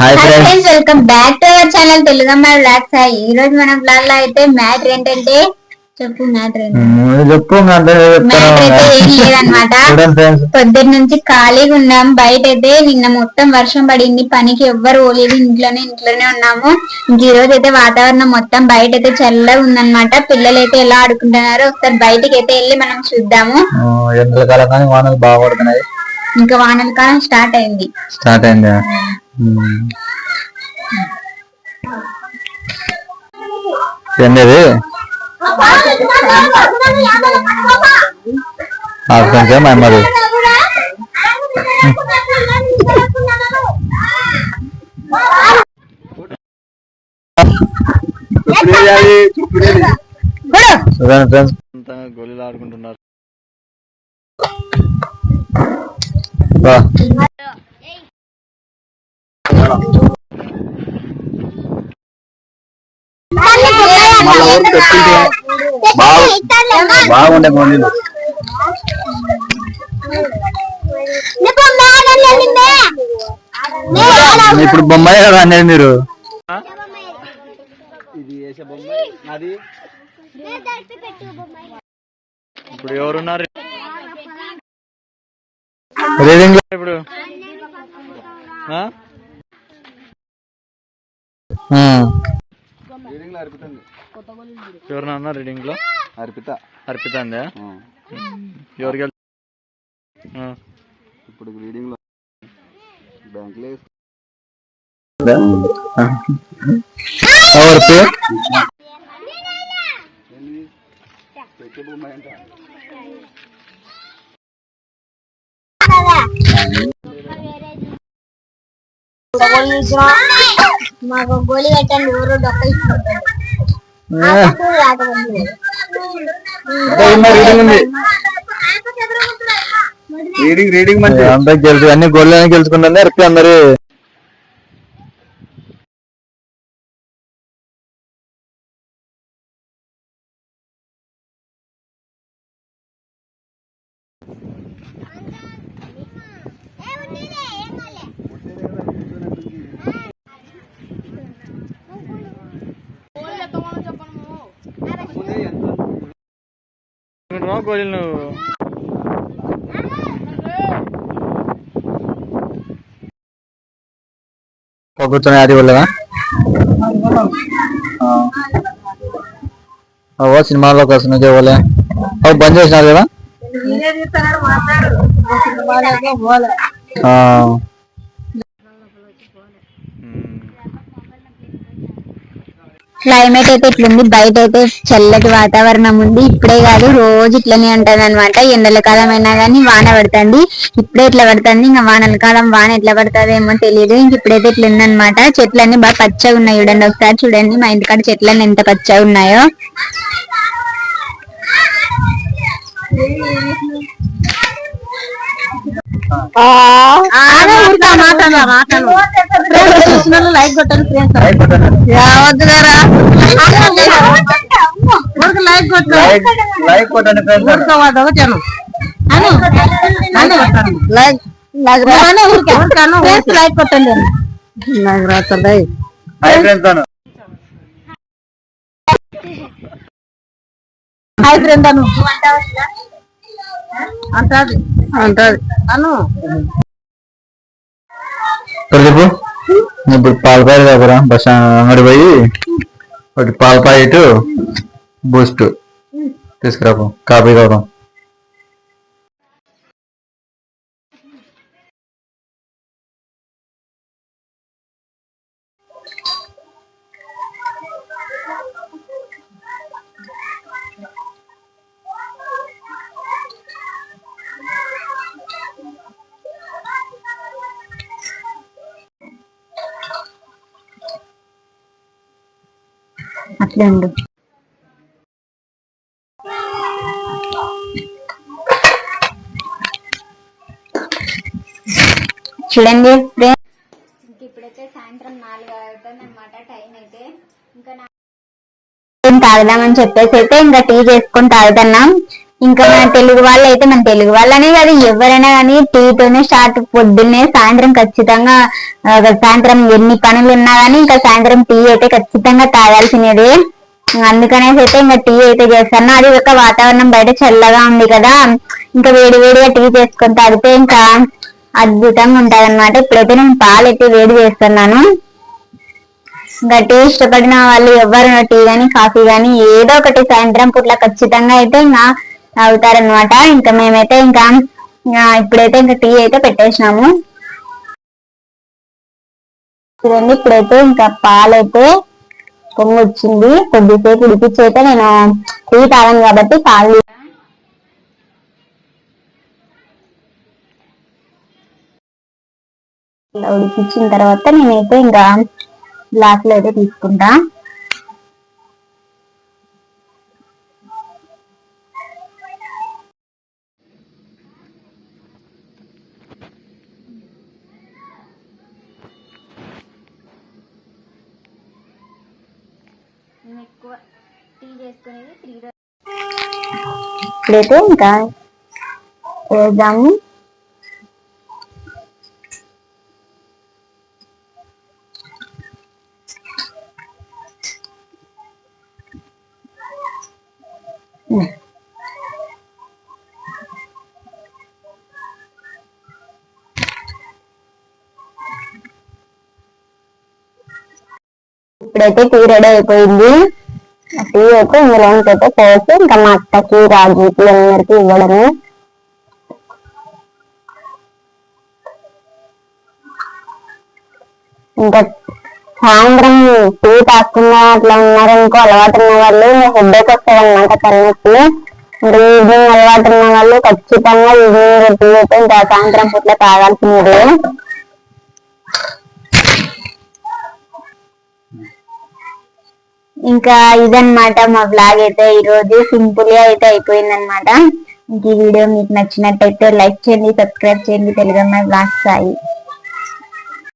Hi friends welcome back to our channel Telugamma vlogs ఈ రోజు మన బ్లాగ్లో అయితే మ్యాట్ ఏంటంటే చెప్పు మ్యాట్ ఏంటి? చెప్పు ఫ్రెండ్స్ పొద్దున్న నుంచి ఖాళీగా ఉన్నాం. బయట అయితే నిన్న మొత్తం వర్షం పడింది. పనికి ఎవ్వరు పోలేదు. ఇంట్లోనే ఇంట్లోనే ఉన్నాము. ఇంక ఈ రోజు అయితే వాతావరణం మొత్తం బయట అయితే చల్లగా ఉందన్నమాట. పిల్లలు అయితే ఎలా ఆడుకుంటున్నారో ఒకసారి బయటికి అయితే వెళ్ళి మనం చూద్దాము. ఎండల కాలం కానీ వానలు బాగా పడుతున్నాయి. ఇంకా వానల కాలం స్టార్ట్ అయింది. స్టార్ట్ అయింది? కొంచెం మరి? చూడండి ఫ్రెండ్స్. గోళీలు ఆడుకుంటున్నారు. బాగుండే గోళీలు ఇప్పుడు బొమ్మాయి కదా అనేది మీరు? ఇది వేసే బొమ్మాయి. ఇప్పుడు ఎవరున్నారు? ఇప్పుడు? ఎవరన్నా ఉన్నారు రీడింగ్లో అర్పిత. అర్పిత అందా? ఎవరికి. ఇప్పుడు రీడింగ్లో బ్యాంక్లో ఎవరి పేరు? పెట్టే బొమ్మ ఏంట మాకు గోళీ పెట్టండి ఊరు రీడింగ్ ఉంది. రీడింగ్ రీడింగ్ మంచి అంతా గెలుచు అన్ని గోళ్ళని గెలుచుకుంటుంది అర్పి అందరు గోళీలు. నువ్వు కూర్చొని అది వెళ్ళదా ఓ సినిమాలోకి వస్తుంది పోలే ఓ బంద్ చేసినారు కదా? క్లైమేట్ అయితే ఇట్లుంది బయట అయితే చల్లటి వాతావరణం ఉంది. ఇప్పుడే కాదు రోజు ఇట్లనే ఉంటుంది అనమాట ఎండల కాలం అయినా కానీ వాన పడుతుంది. ఇప్పుడే ఇట్లా పడుతుంది? ఇంకా వానల కాలం వాన ఎట్లా పడుతుంది ఏమో తెలియదు ఇంక ఇప్పుడైతే ఇట్లా ఉందన్నమాట చెట్లన్నీ బాగా పచ్చగా ఉన్నాయి చూడండి. ఒకసారి చూడండి మా ఇంటికాడ చెట్లన్నీ ఎంత పచ్చగా ఉన్నాయో. లైక్ కొట్టండి లైక్ కొట్టు లైక్ లైక్ కొట్టండి friends. లైక్ కొట్టండి నాకు రాత్రి హాయ్ ఫ్రెండ్స్ అను. హాయ్ ఫ్రెండ్ అను. అంటది. అంటది. అను. చెప్పు. ఇప్పుడు పాల ప్యాకెట్ దగ్గర బస్ అంగడి పోయి ఒకటి పాల ప్యాకెట్ బూస్ట్. తీసుకురాపు. కాఫీ కావడం అట్లే ఉండు చూడండి ఇప్పుడైతే సాయంత్రం నాలుగు అవుతుంది అనమాట టైం అయితే. ఇంకా తాగుదామని చెప్పేసి అయితే ఇంకా టీ చేసుకొని తాగుతున్నాం. ఇంకా మన తెలుగు వాళ్ళు అయితే మన తెలుగు వాళ్ళనే కాదు ఎవరైనా కానీ టీతోనే స్టార్ట్ పొద్దున్నే సాయంత్రం ఖచ్చితంగా సాయంత్రం ఎన్ని పనులు ఉన్నా కానీ ఇంకా సాయంత్రం టీ అయితే ఖచ్చితంగా తాగాల్సినదే. అందుకనేసి అయితే ఇంకా టీ అయితే చేస్తాను. అది ఒక వాతావరణం బయట చల్లగా ఉంది కదా. ఇంకా వేడి వేడిగా టీ చేసుకొని తాగితే ఇంకా అద్భుతంగా ఉంటది అనమాట ఇప్పుడైతే నేను పాలు అయితే వేడి చేస్తున్నాను. ఇంకా టీ ఇష్టపడిన వాళ్ళు ఎవరు టీ కానీ కాఫీ కానీ ఏదో ఒకటి సాయంత్రం పూట్ల ఖచ్చితంగా అయితే ఇంకా అవుతారనమాట ఇంకా మేమైతే ఇంకా ఇప్పుడైతే ఇంకా టీ అయితే పెట్టేసినాము. చూడండి ఇప్పుడైతే ఇంకా పాలైతే పొంగి వచ్చింది కొద్దిసేపు ఉడికించి అయితే నేను టీ తాగాను కాబట్టి పాలు ఇలా తర్వాత నేనైతే ఇంకా గ్లాసులో అయితే తీసుకుంటా. టీ చేసుకునేది త్రీ ఇప్పుడైతే ఇంకా వేద్దాము ఇప్పుడైతే టీ రెడీ అయిపోయింది ఆ టీ అయితే ఇందులోకి అయితే పోసి ఇంకా మా అత్తకి రాజుకి అందరికి ఇవ్వడమే. ఇంకా సాయంత్రం టీ తాక్కున్న అట్లా ఉన్నారు ఇంకో అలవాటు ఉన్న వాళ్ళు హెడ్ఏక్ వస్తుంది అనమాట తలనొప్పి. ఇంకా ఈవినింగ్ అలవాటు ఉన్న వాళ్ళు ఖచ్చితంగా ఈవినింగ్ టీ అయితే ఇంకా సాయంత్రం పూట తాగాల్సినది ఇంకా ఇదన్నమాట మా బ్లాగ్ అయితే ఈ రోజు. సింపుల్గా అయితే అయిపోయింది అనమాట ఈ వీడియో మీకు నచ్చినట్టయితే లైక్ చేయండి సబ్స్క్రైబ్ చేయండి. తెలుగు అమ్మాయి బ్లాగ్ సాయి.